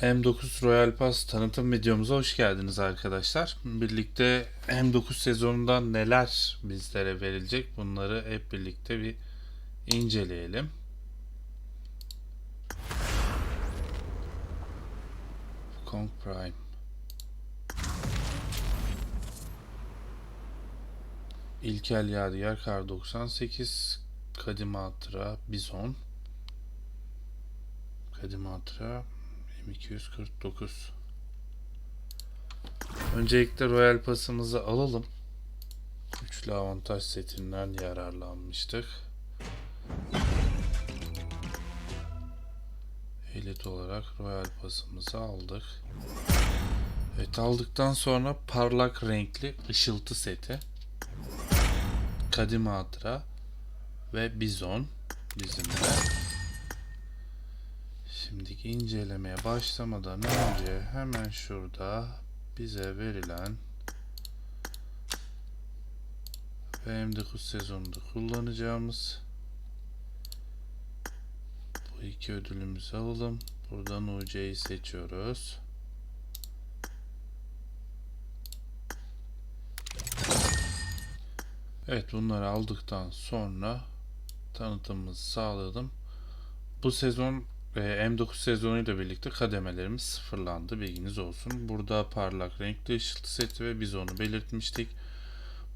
M9 Royal Pass tanıtım videomuza hoş geldiniz arkadaşlar. Birlikte M9 sezonundan neler bizlere verilecek bunları hep birlikte bir inceleyelim. Kong Prime İlkel Yadigar Kar 98 Kadim Hatıra Bizon Kadim M249 Öncelikle Royal Pass'ımızı alalım. Üçlü avantaj setinden yararlanmıştık. Elit olarak Royal Pass'ımızı aldık. Evet aldıktan sonra parlak renkli ışıltı seti. Kadim Hatıra ve Bizon bizimle. Şimdiki incelemeye başlamadan önce hemen şurada bize verilen ve M9 sezonunda kullanacağımız bu iki ödülümüzü alalım. Buradan UC'yi seçiyoruz. Evet bunları aldıktan sonra tanıtımımızı sağladım. Bu sezon M9 sezonuyla birlikte kademelerimiz sıfırlandı. Bilginiz olsun. Burada parlak renkli ışıltı seti ve biz onu belirtmiştik.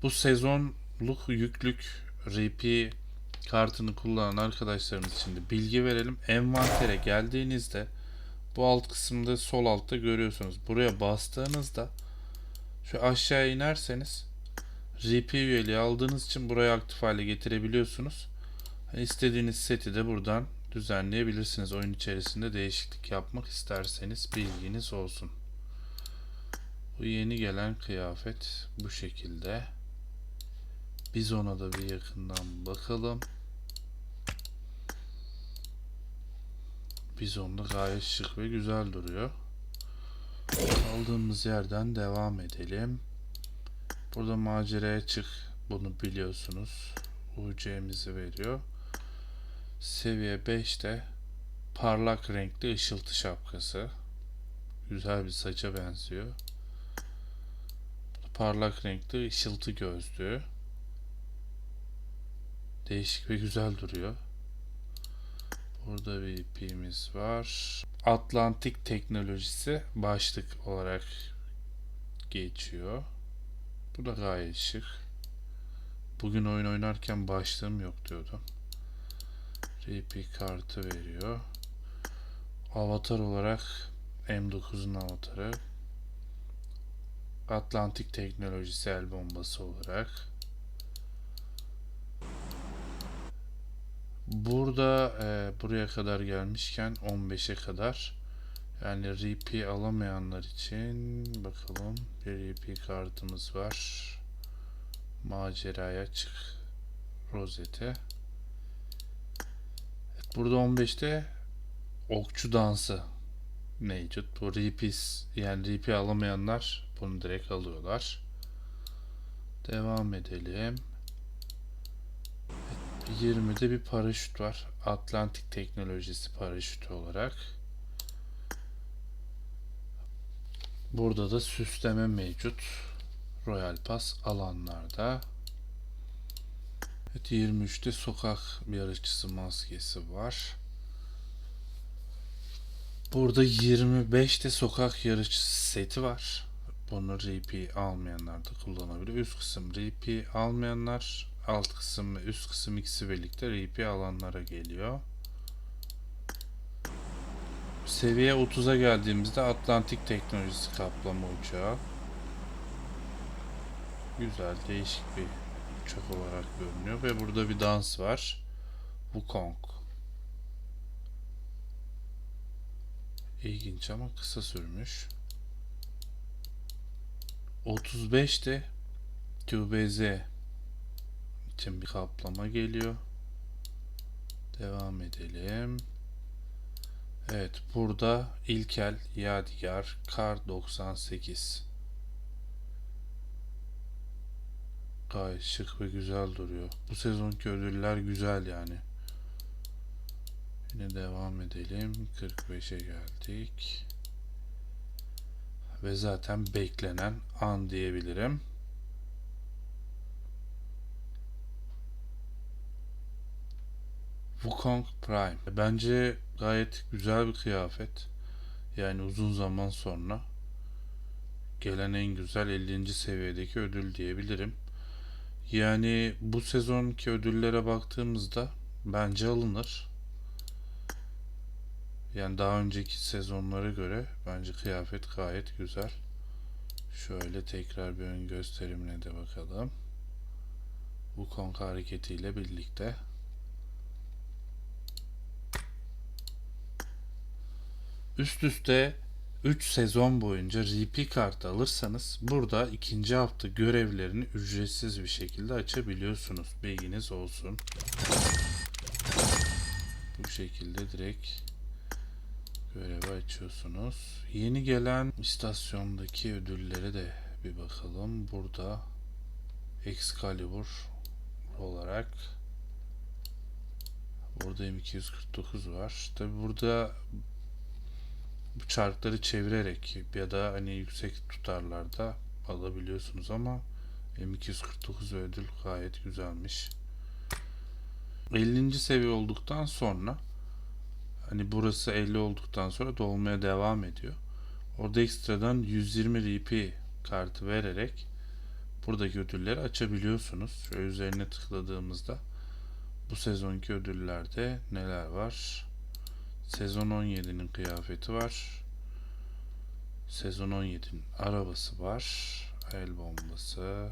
Bu sezonluk yüklük RP kartını kullanan arkadaşlarımız için de bilgi verelim. Envantere geldiğinizde bu alt kısımda sol altta görüyorsunuz. Buraya bastığınızda şu aşağı inerseniz RP üyeliği aldığınız için burayı aktif hale getirebiliyorsunuz. İstediğiniz seti de buradan düzenleyebilirsiniz. Oyun içerisinde değişiklik yapmak isterseniz bilginiz olsun. Bu yeni gelen kıyafet bu şekilde. Biz ona da bir yakından bakalım. Bizon da gayet şık ve güzel duruyor. Aldığımız yerden devam edelim. Burada maceraya çık. Bunu biliyorsunuz. UC'mizi veriyor. Seviye 5'te parlak renkli ışıltı şapkası. Güzel bir saça benziyor. Parlak renkli ışıltı gözlüğü. Değişik ve güzel duruyor. Burada bir ipimiz var. Atlantik teknolojisi başlık olarak geçiyor. Bu da gayet şık. Bugün oyun oynarken başlığım yok diyordum. RP kartı veriyor. Avatar olarak M9'un avatarı. Atlantik teknolojisi el bombası olarak. Burada e, buraya kadar gelmişken 15'e kadar yani RP alamayanlar için bakalım bir RP kartımız var. Maceraya çık rozete. Burada 15'te okçu dansı mevcut. Bu RP's yani RP alamayanlar bunu direkt alıyorlar. Devam edelim. 20'de bir paraşüt var. Atlantik teknolojisi paraşütü olarak. Burada da süsleme mevcut. Royal Pass alanlarda. Evet 23'te sokak yarışçısı maskesi var. Burada 25'te sokak yarışçısı seti var. Bunu RP almayanlar da kullanabilir. Üst kısım RP almayanlar, alt kısım ve üst kısım ikisi birlikte RP alanlara geliyor. Seviye 30'a geldiğimizde Atlantik teknolojisi kaplama uçağı. Güzel, değişik bir uçak olarak görünüyor ve burada bir dans var. Wukong. İlginç ama kısa sürmüş. 35'te QBZ için bir kaplama geliyor. Devam edelim. Evet burada İlkel Yadigar Kar 98 Gayet şık ve güzel duruyor. Bu sezonki ödüller güzel yani. Yine devam edelim. 45'e geldik. ve zaten beklenen an diyebilirim. Wukong Prime. Bence gayet güzel bir kıyafet. Yani uzun zaman sonra gelen en güzel 50. seviyedeki ödül diyebilirim. Yani bu sezonki ödüllere baktığımızda bence alınır. Yani daha önceki sezonlara göre bence kıyafet gayet güzel. Şöyle tekrar bir ön gösterimine de bakalım. Bu konk hareketiyle birlikte. Üst üste 3 sezon boyunca RP kartı alırsanız burada ikinci hafta görevlerini ücretsiz bir şekilde açabiliyorsunuz. Bilginiz olsun. Bu şekilde direkt görevi açıyorsunuz. Yeni gelen istasyondaki ödüllere de bir bakalım. Burada Excalibur olarak burada M249 var. Tabi burada bu çarkları çevirerek ya da hani yüksek tutarlarda alabiliyorsunuz ama M249 ödül gayet güzelmiş. 50. seviye olduktan sonra hani burası 50 olduktan sonra dolmaya devam ediyor. Orada ekstradan 120 RP kartı vererek buradaki ödülleri açabiliyorsunuz. Şöyle üzerine tıkladığımızda bu sezonki ödüllerde neler var? Sezon 17'nin kıyafeti var. Sezon 17'nin arabası var. El bombası,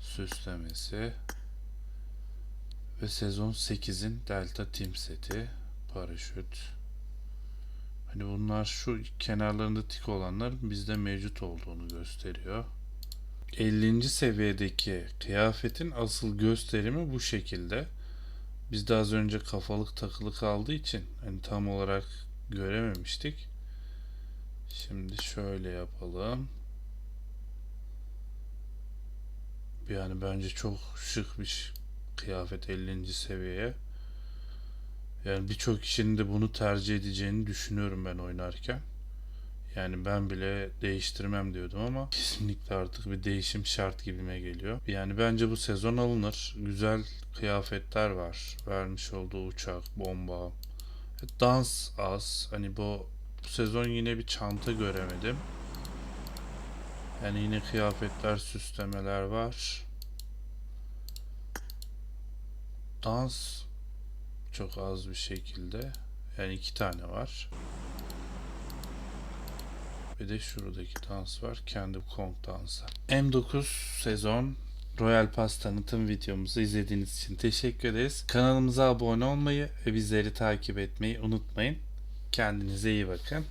süslemesi ve sezon 8'in Delta Team seti, paraşüt. Hani bunlar şu kenarlarında tik olanlar bizde mevcut olduğunu gösteriyor. 50. seviyedeki kıyafetin asıl gösterimi bu şekilde. Bizde az önce kafalık takılı kaldığı için hani tam olarak görememiştik. Şimdi şöyle yapalım. Yani bence çok şık bir kıyafet 50. seviyeye. Yani birçok kişinin de bunu tercih edeceğini düşünüyorum ben oynarken. Yani ben bile değiştirmem diyordum ama kesinlikle artık bir değişim şart gibime geliyor. Yani bence bu sezon alınır. Güzel kıyafetler var. Vermiş olduğu uçak, bomba. Dans az. Hani bu, bu sezon yine bir çanta göremedim. Yani yine kıyafetler, süslemeler var. Dans çok az bir şekilde. Yani iki tane var. Bir de şuradaki dans var. Kendi Kong dansı. M9 sezon Royal Pass tanıtım videomuzu izlediğiniz için teşekkür ederiz. Kanalımıza abone olmayı ve bizleri takip etmeyi unutmayın. Kendinize iyi bakın.